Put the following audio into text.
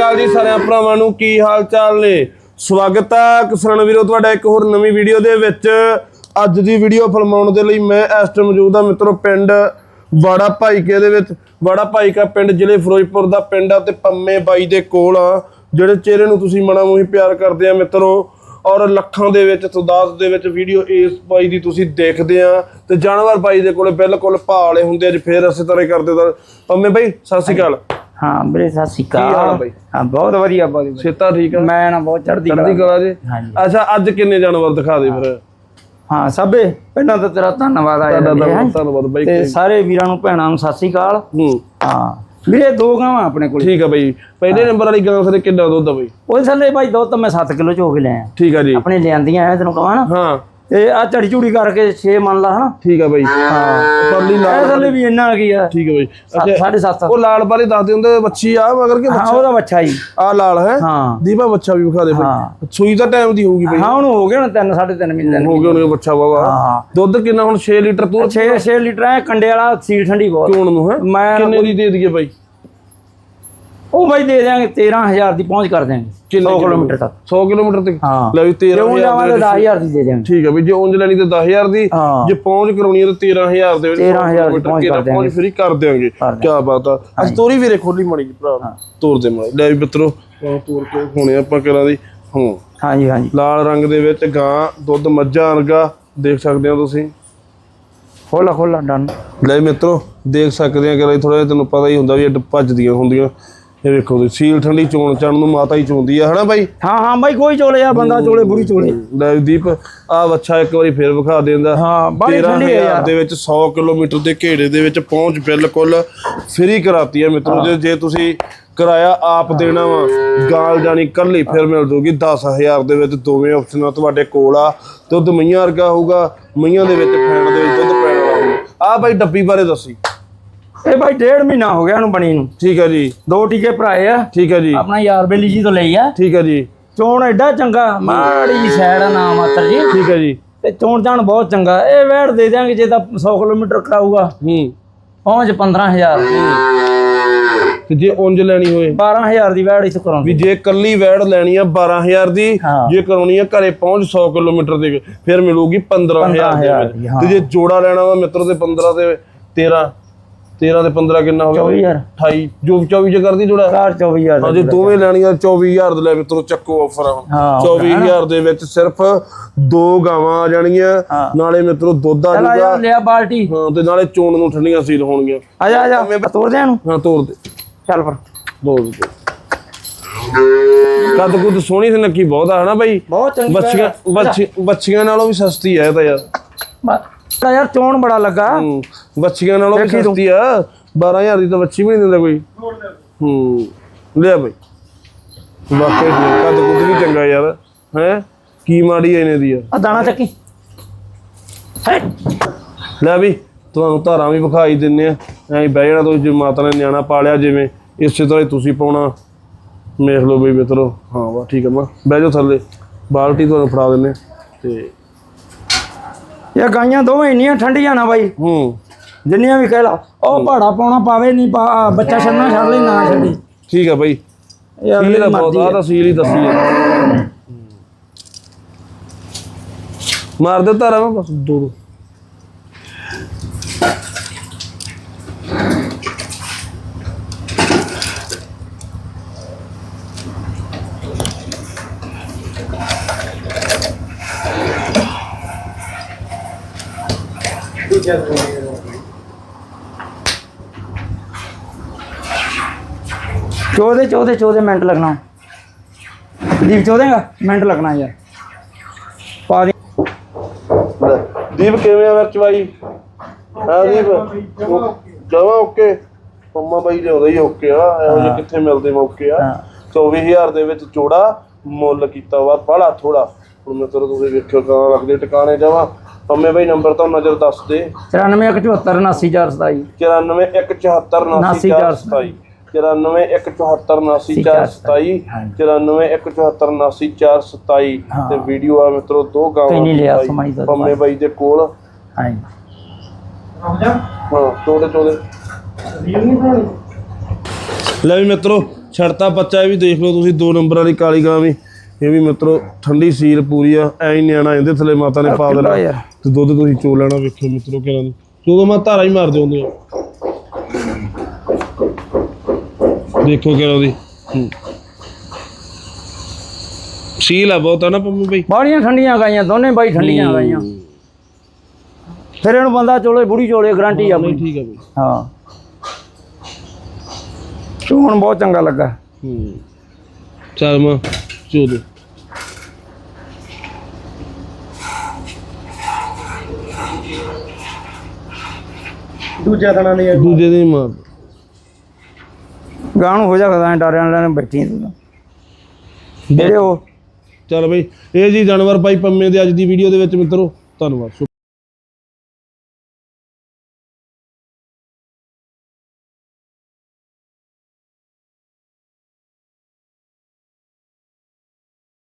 ਅਕਾਲ ਜੀ ਸਾਰਿਆਂ ਭਰਾਵਾਂ ਨੂੰ ਕੀ ਹਾਲ ਚਾਲ ਨੇ? ਸਵਾਗਤ ਹੈ ਕਿਸਾਨ ਵੀਰੋ, ਤੁਹਾਡਾ ਇੱਕ ਹੋਰ ਨਵੀਂ ਵੀਡੀਓ ਦੇ ਵਿੱਚ। ਅੱਜ ਦੀ ਵੀਡੀਓ ਫਿਲਮਾਉਣ ਦੇ ਲਈ ਮੈਂ ਇਸ ਟਾਈਮ ਮੌਜੂਦ ਹਾਂ ਮਿੱਤਰੋ, ਪਿੰਡ ਵਾੜਾ ਭਾਈਕੇ ਦੇ ਵਿੱਚ। ਵਾੜਾ ਭਾਈਕਾ ਪਿੰਡ ਜ਼ਿਲ੍ਹੇ ਫਿਰੋਜ਼ਪੁਰ ਦਾ ਪਿੰਡ ਆ ਤੇ ਪੰਮੇ ਬਾਈ ਦੇ ਕੋਲ ਆ, ਜਿਹੜੇ ਚਿਹਰੇ ਨੂੰ ਤੁਸੀਂ ਮਨਾ ਮੂੰਹੀ ਪਿਆਰ ਕਰਦੇ ਆ ਮਿੱਤਰੋ। ਔਰ ਲੱਖਾਂ ਦੇ ਵਿੱਚ ਤਦਾਦ ਦੇ ਵਿੱਚ ਵੀਡੀਓ ਇਸ ਬਾਈ ਦੀ ਤੁਸੀਂ ਦੇਖਦੇ ਆ ਤੇ ਜਾਨਵਰ ਬਾਈ ਦੇ ਕੋਲੇ ਬਿਲਕੁਲ ਭਾਲੇ ਹੁੰਦੇ ਅੱਜ ਫੇਰ ਇਸੇ ਤਰ੍ਹਾਂ ਹੀ ਕਰਦੇ ਤਾਂ। ਪੰਮੇ ਬਾਈ, ਸਤਿ ਸ਼੍ਰੀ ਅਕਾਲ। ਹਾਂ ਵੀਰੇ ਸਤਿ ਸ਼੍ਰੀ ਕੀ ਹਾਲ ਆ ਅਕਾਲ ਬਾਈ? ਹਾਂ ਬਹੁਤ ਵਧੀਆ ਬਹੁਤ ਵਧੀਆ। ਸੇਤਾ ਠੀਕ ਆ? ਮੈਂ ਨਾ ਬਹੁਤ ਚੜ੍ਹਦੀ ਚੜ੍ਹਦੀ ਕਲਾ ਜੀ ਹਾਂਜੀ। ਅੱਛਾ ਅੱਜ ਕਿੰਨੇ ਜਾਨਵਰ ਦਿਖਾ ਦੇ ਫਿਰ? ਹਾਂ ਸਭੇ ਪਹਿਲਾਂ ਤਾਂ ਤੇਰਾ ਧੰਨਵਾਦ ਆ ਤੁਹਾਡਾ ਤਾਂ ਧੰਨਵਾਦ ਬਾਈ। ਤੇ ਸਾਰੇ ਵੀਰਾਂ ਨੂੰ ਭੈਣਾਂ ਨੂੰ ਸਤਿ ਸ਼੍ਰੀ ਅਕਾਲ। ਹੂੰ। ਹਾਂ ਵੀਰੇ ਦੋ ਗਾਵਾਂ ਆਪਣੇ ਕੋਲ। ਠੀਕ ਆ ਬਾਈ। ਪਹਿਲੇ ਨੰਬਰ ਵਾਲੀ ਗਾਂ ਸਾਰੇ ਕਿੰਨਾ ਦੁੱਧ ਆ ਬਾਈ? ਉਹਦੇ ਥੱਲੇ ਭਾਈ ਦੋ ਤਾਂ ਮੈਂ 7 ਕਿਲੋ ਚੋ ਕੇ ਲਿਆ ਠੀਕ ਆ ਜੀ। ਆਪਣੇ ਲਿਆਂਦੀਆਂ ਐ ਤੈਨੂੰ ਕਹਾਂ ਨਾ। ਹਾਂ। ਤੇ ਆ ਝੜੀ ਝੂੜੀ ਕਰਕੇ 6 ਮੰਨ ਲਾ ਹਨਾ? ਠੀਕ ਆ ਬਾਈ। ਹਾਂ। ਪਰਲੀ ਇਹ ਲਾਲ ਥੱਲੇ ਵੀ ਇੰਨਾ ਕੀ ਆ? ਠੀਕ ਆ ਬਾਈ। ਸਾਢੇ ਸੱਤ ਉਹ ਲਾਲ ਬਾਰੇ ਦੱਸਦੇ ਹੁੰਦੇ ਬੱਚੀ ਆ ਮਗਰ ਕਿ ਹਾਂ ਉਹਦਾ ਬੱਚਾ ਹੀ। ਆ ਲਾਲ ਹੈ? ਹਾਂ। ਦੀਪਾ ਬੱਚਾ ਵੀ ਵਿਖਾ ਦੇ ਬਾਈ। ਹਾਂ। ਸੂਈ ਦਾ ਟਾਈਮ ਦੀ ਹੋਊਗੀ ਬਾਈ। ਹਾਂ ਉਹਨੂੰ ਹੋ ਗਿਆ ਨਾ 3 3.5 ਮਹੀਨੇ ਹੋ ਗਿਆ ਉਹਨੇ ਬੱਚਾ ਬਾਬਾ ਹਾਂ। ਦੁੱਧ ਕਿੰਨਾ ਹੁਣ? 6 ਲੀਟਰ ਤੂੰ 6 6 ਲੀਟਰ ਐ ਕੰਡੇ ਵਾਲਾ ਸੀਲ ਠੰਡੀ ਬਹੁਤ। ਚੋਣ ਨੂੰ ਹੈ? ਮੈਂ ਕਿੰਨੇ ਦੀ ਦੇ ਦਈਏ ਬਾਈ? ਉਹ ਬਾਈ ਦੇ ਦਿਆਂਗੇ 13000 ਦੀ ਪਹੁੰਚ ਕਰ ਦਿਆਂਗੇ 100 ਕਿਲੋਮੀਟਰ ਤੱਕ। 100 ਕਿਲੋਮੀਟਰ ਤੇ ਹਾਂ। ਲੈ ਵੀ ਜੇ 13 ਉਹ ਜਾਵਾਂਗੇ 10000 ਦੀ ਦੇ ਦਿਆਂਗੇ। ਠੀਕ ਹੈ ਵੀ ਜੇ ਉਂਝ ਲੈਣੀ ਤੇ 10000 ਦੀ। ਹਾਂ। ਜੇ ਪਹੁੰਚ ਕਰਾਉਣੀ ਹੈ ਤਾਂ 13000 ਦੇ ਵਿੱਚ 13,000 ਦੀ ਪਹੁੰਚ ਕਰ ਪਹੁੰਚ ਫ੍ਰੀ ਕਰ ਦਿਆਂਗੇ। ਕੀ ਬਾਤ ਆ। ਅੱਜ ਤੋਰੀ ਵੀਰੇ ਖੋਲੀ ਮਾੜੀ ਜੀ ਭਰਾ। ਤੋਰ ਦੇ ਮਾੜੀ। ਲੈ ਵੀ ਮਿੱਤਰੋ ਆਹ ਤੋਰ ਕੇ ਹੁਣੇ ਆਪਾਂ ਕਰਾਂ ਦੀ ਹੂੰ। ਹਾਂਜੀ ਹਾਂਜੀ। ਲਾਲ ਰੰਗ ਦੇ ਵਿੱਚ ਗਾਂ ਦੁੱਧ ਮੱਝਾਂ ਵਰਗਾ ਦੇਖ ਸਕਦੇ ਹੋ ਤੁਸੀਂ। ਖੋਲਾ ਖੋਲਾ ਡਨ। ਲੈ ਮਿੱਤਰੋ ਦੇਖ ਸਕਦੇ ਆ ਕਿ ਥੋੜਾ ਜਿਹਾ ਤੈਨੂੰ ਪਤਾ ਹੀ ਹੁੰਦਾ ਵੀ ਇਹ ਭੱਜਦੀਆਂ ਹੁੰਦੀਆਂ। ਇਹ ਵੇਖੋ ਤੁਸੀਂ ਸੀਲ ਠੰਡੀ ਚੋਣ ਚਣ ਨੂੰ ਮਾਤਾ ਹੀ ਚੋਂਦੀ ਆ ਹਨਾ ਬਾਈ? ਹਾਂ ਹਾਂ ਬਾਈ ਕੋਈ ਚੋਲੇ ਆ ਬੰਦਾ ਚੋਲੇ ਬੁਰੀ ਚੋਲੇ। ਲੈ ਦੀਪ ਆ ਬੱਚਾ ਇੱਕ ਵਾਰੀ ਫੇਰ ਵਿਖਾ ਦਿੰਦਾ। ਹਾਂ ਬਾਈ ਠੰਡੀ ਹੈ 13000 ਯਾਰ। ਦੇ ਵਿੱਚ 100 ਕਿਲੋਮੀਟਰ ਦੇ ਘੇੜੇ ਦੇ ਵਿੱਚ ਪਹੁੰਚ ਬਿਲਕੁਲ ਫ੍ਰੀ ਕਰਾਤੀ ਹੈ ਮਿੱਤਰੋ ਜੇ ਜੇ ਤੁਸੀਂ ਕਿਰਾਇਆ ਆਪ ਦੇਣਾ ਵਾ ਗਾਲ ਜਾਣੀ ਕੱਲੀ ਫਿਰ ਮਿਲ ਜੂਗੀ। 10000 ਦੇ ਵਿੱਚ ਦੋਵੇਂ ਆਪਸ਼ਨਾਂ ਤੁਹਾਡੇ ਕੋਲ ਆ। ਦੁੱਧ ਮਈਆਂ ਵਰਗਾ ਹੋਊਗਾ ਮਈਆਂ ਦੇ ਵਿੱਚ ਫੈਨ ਦੇ ਵਿੱਚ ਦੁੱਧ ਪੈਣ ਵਾਲਾ ਹੋਊਗਾ। ਆ ਬਾਈ ਡੱਬੀ ਬਾਰੇ ਦੱਸੀ। ਇਹ ਬਾਈ ਡੇਢ ਮਹੀਨਾ ਹੋ ਗਿਆ ਇਹਨੂੰ ਬਣੀ ਨੂੰ। ਠੀਕ ਹੈ ਜੀ। ਦੋ ਟੀਕੇ ਭਰਾਏ ਆ। ਠੀਕ ਹੈ ਜੀ। ਆਪਣਾ ਯਾਰ ਬੇਲੀ ਜੀ ਤੋਂ ਲਈ ਆ। ਠੀਕ ਹੈ ਜੀ। ਚੋਣ ਐਡਾ ਚੰਗਾ ਮਾੜੀ ਜੀ ਸਾਈਡ ਆ ਨਾ ਮਾਤਰ ਜੀ। ਠੀਕ ਹੈ ਜੀ। ਤੇ ਚੋਣ ਜਾਣ ਬਹੁਤ ਚੰਗਾ। ਇਹ ਵੈੜ ਦੇ ਦਿਆਂਗੇ ਜੇ ਤਾਂ 100 ਕਿਲੋਮੀਟਰ ਕਰਾਊਗਾ। ਹੂੰ। ਪਹੁੰਚ 15000 ਤੇ ਜੇ ਉਂਝ ਲੈਣੀ ਹੋਏ। 12000 ਦੀ ਵੈੜ ਇੱਥੇ ਕਰਾਉਂਦੀ। ਵੀ ਜੇ ਕੱਲੀ ਵੈੜ ਲੈਣੀ ਆ 12000 ਦੀ। ਜੇ ਕਰਾਉਣੀ ਆ ਘਰੇ ਪਹੁੰਚ 100 ਕਿਲੋਮੀਟਰ ਦੇ ਫਿਰ ਮਿਲੂਗੀ 15000 ਦੇ 15,000 ਦੀ, ਵਿੱਚ। ਹਾਂ। ਤੇ ਜੇ ਜੋੜਾ ਲੈਣਾ ਵਾ ਮਿੱਤਰ ਦੇ 15 ਤੇ 13 13 ਤੇ 15 ਕਿੰਨਾ ਹੋ ਗਿਆ 24000 28 ਜੋ 24 ਚ ਕਰਦੀ 4 24000 ਹਾਂ ਜੇ ਦੋਵੇਂ ਲੈਣੀਆਂ 24000 ਦੇ ਲੈ ਮਿੱਤਰੋ ਚੱਕੋ ਆਫਰ ਹਾਂ, 24000 ਦੇ ਵਿੱਚ ਸਿਰਫ ਦੋ ਗਾਵਾਂ ਆ ਜਾਣਗੀਆਂ। ਨਾਲੇ ਮਿੱਤਰੋ ਦੁੱਧ ਆ ਆ ਜਾਊਗਾ। ਲਿਆ ਬਾਲਟੀ। ਹਾਂ ਤੇ ਨਾਲੇ ਚੋਣ ਨੂੰ ਠੰਡੀਆਂ ਸੀਲ ਹੋਣਗੀਆਂ। ਆ ਜਾ ਆ ਜਾ। ਤੋੜ ਦੇ ਇਹਨੂੰ। ਹਾਂ ਤੋਰ ਦੇ। ਚੱਲ ਫਿਰ। ਬਹੁਤ ਕੱਦ ਕੁੱਦ ਸੋਹਣੀ ਤੇ ਨੱਕੀ ਬਹੁਤ ਆ ਹਨਾ ਬਾਈ? ਬਹੁਤ ਚੰਗੀ ਬੱਚੀਆਂ ਬੱਚੀ- ਬੱਚੀਆਂ ਨਾਲੋਂ ਵੀ ਸਸਤੀ ਆ ਇਹ ਤਾਂ ਯਾਰ। ਬੜਾ ਯਾਰ ਚੋਣ ਬੜਾ ਲੱਗਾ। ਬੱਚੀਆਂ ਨਾਲੋਂ ਵੀ ਦੇਖੀ ਤੂੰ। ਸਸਤੀ ਆ। 12000 ਦੀ ਤਾਂ ਬੱਚੀ ਵੀ ਨਹੀਂ ਦਿੰਦਾ ਕੋਈ। ਹੂੰ ਲਿਆ ਬਾਈ। ਵਾਕਈ ਕੱਦ ਕੁੱਦ ਵੀ ਚੰਗਾ ਯਾਰ। ਹੈ? ਕੀ ਮਾੜੀ ਐ ਇਹਨੇ ਦੀ ਆ ਆ ਦਾਣਾ ਚੱਕੀ। ਹੈ! ਲੈ ਵੀ ਤੁਹਾਨੂੰ ਧਾਰਾਂ ਵੀ ਵਿਖਾਈ ਦਿੰਨੇ ਆ। ਐਂ ਬਹਿ ਜਾਣਾ ਤੁਸੀਂ ਜੇ ਮਾਤਾ ਨੇ ਨਿਆਣਾ ਪਾਲਿਆ ਜਿਵੇਂ। ਇਸੇ ਤਰ੍ਹਾਂ ਹੀ ਤੁਸੀਂ ਪਾਉਣਾ। ਵੇਖ ਲਓ ਬਈ ਮਿੱਤਰੋ। ਹਾਂ ਵਾ ਠੀਕ ਆ ਮਾ ਬਹਿ ਜਾਓ ਥੱਲੇ। ਬਾਲਟੀ ਤੁਹਾਨੂੰ ਫੜਾ ਦਿੰਨੇ ਆ। ਤੇ ਇਹ ਗਾਈਆਂ ਦੋਵੇਂ ਇੰਨੀਆਂ ਠੰਡੀਆਂ ਨਾ ਬਾਈ। ਹੂੰ। ਜਿੰਨੀਆਂ ਵੀ ਕਹਿ ਲਾ ਉਹ ਪਹਾੜਾ ਪਾਉਣਾ ਪਾਵੇ ਨਹੀਂ ਪਾ ਬੱਚਾ ਛੱਡਣਾ ਛੱਡ ਲਈ ਨਾ ਛੱਡੀ। ਠੀਕ ਆ ਬਾਈ। ਇਹ ਅਗਲੀ ਸੀਲ ਦੀ ਆ ਬਹੁਤ ਮਰਜ਼ੀ ਆ। ਹੈ। ਤਾਂ ਸੀਲ ਹੀ ਦੱਸੀ ਆ। ਮਾਰ ਦੇ ਧਾਰਾਂ ਮੈਂ ਬਸ ਦੋ ਦੋ। ਚੌਦੇ ਚੌਦੇ ਚੌਦੇ ਮਿੰਟ ਲੱਗਣਾ। ਦੀਪ ਚੌਦੇਗਾ? ਮਿੰਟ ਲੱਗਣਾ ਯਾਰ। ਪਾ ਦੇ। ਦੀਪ ਕਿਵੇਂ ਆ ਮਿਰਚ ਬਾਈ? ਹਾਂ ਦੀਪ? ਜਮਾ ਓਕੇ? ਮੰਮਾ ਬਾਈ ਲਿਆਉਂਦਾ ਹੀ ਓਕੇ ਆ ਇਹੋ ਜਿਹੇ ਕਿੱਥੇ ਮਿਲਦੇ ਮੌਕੇ ਆ। ਹਾਂ। 24000 ਦੇ ਵਿੱਚ ਚੋੜਾ ਮੁੱਲ ਕੀਤਾ ਵਾ ਬੜਾ ਥੋੜਾ ਹੁਣ ਮੈਂ ਤੇਰੇ ਤੁਸੀਂ ਵੇਖਿਓ ਕਾਂ ਲੱਗਦੇ ਟਿਕਾਣੇ ਜਾਵਾ। ਪੰਮੇ ਬਾਈ ਨੰਬਰ ਤਾਂ ਨਜ਼ਰ ਦੱਸ ਦੇ। 94 797 94174 99427 94174 99427 ਹਾਂ। ਤੇ ਵੀਡੀਓ ਆ ਮਿੱਤਰੋ ਦੋ ਗਾਵਾਂ ਨਹੀਂ ਲਿਆ ਦਾ ਪੰਮੇ ਬਾਈ ਦੇ ਕੋਲ। ਹਾਂ ਹਾਂ ਚੋਦੇ ਚੋਦੇ। ਲੈ ਵੀ ਮਿੱਤਰੋ ਛੜਤਾ ਬੱਚਾ ਵੀ ਦੇਖ ਲਓ ਤੁਸੀਂ ਦੋ ਨੰਬਰ ਵਾਲੀ ਕਾਲੀ ਗਾਂ ਵੀ। ਇਹ ਵੀ ਮਿੱਤਰੋ ਠੰਡੀ ਸੀਲ ਪੂਰੀ ਆ ਐ ਨਿਆਣਾ ਇਹਦੇ ਥੱਲੇ ਮਾਤਾ ਨੇ ਪਾ ਦੇਣਾ। ਤੇ ਦੁੱਧ ਤੁਸੀਂ ਚੋ ਲੈਣਾ ਵੇਖੋ ਮਿੱਤਰੋ ਕਿਹਨਾਂ ਦੀ ਜਦੋਂ ਮੈਂ ਧਾਰਾ ਹੀ ਮਾਰ ਦਿਉਂਦੇ ਆ। ਦੇਖੋ ਕਿਹਨਾਂ ਦੀ ਹੂੰ। ਸੀਲ ਆ ਬਹੁਤ ਆ ਨਾ ਪੰਮੂ ਬਈ। ਬਾੜੀਆਂ ਠੰਡੀਆਂ ਗਾਈਆਂ ਦੋਨੇ ਬਾਈ ਠੰਡੀਆਂ ਗਾਈਆਂ। ਫਿਰ ਇਹਨੂੰ ਬੰਦਾ ਚੋਲੇ ਬੁੜੀ ਚੋਲੇ ਗਰੰਟੀ ਆਪਣੀ ਠੀਕ ਆ ਬਈ। ਹਾਂ। ਚੋਣ ਬਹੁਤ ਚੰਗਾ ਲੱਗਾ। ਹੂੰ। ਚੱਲ ਮਾਂ ਚੋ ਦੇ। ਦੂਜਾ ਥਣਾ ਨਹੀਂ ਦੂਜੇ ਦੇ ਹੀ ਮਾਰ। ਗਾਂ ਨੂੰ ਹੋ ਜਾ ਖਦਾ ਡਰਿਆਂ ਨੇ ਬੈਠੀ ਤੂੰ ਜਿਹੜੇ ਉਹ ਚੱਲ ਬਈ, ਇਹ ਜੀ ਜਾਨਵਰ ਭਾਈ ਪੰਮੇ ਦੇ ਅੱਜ ਦੀ ਵੀਡੀਓ ਦੇ ਵਿੱਚ ਮਿੱਤਰੋ, ਧੰਨਵਾਦ।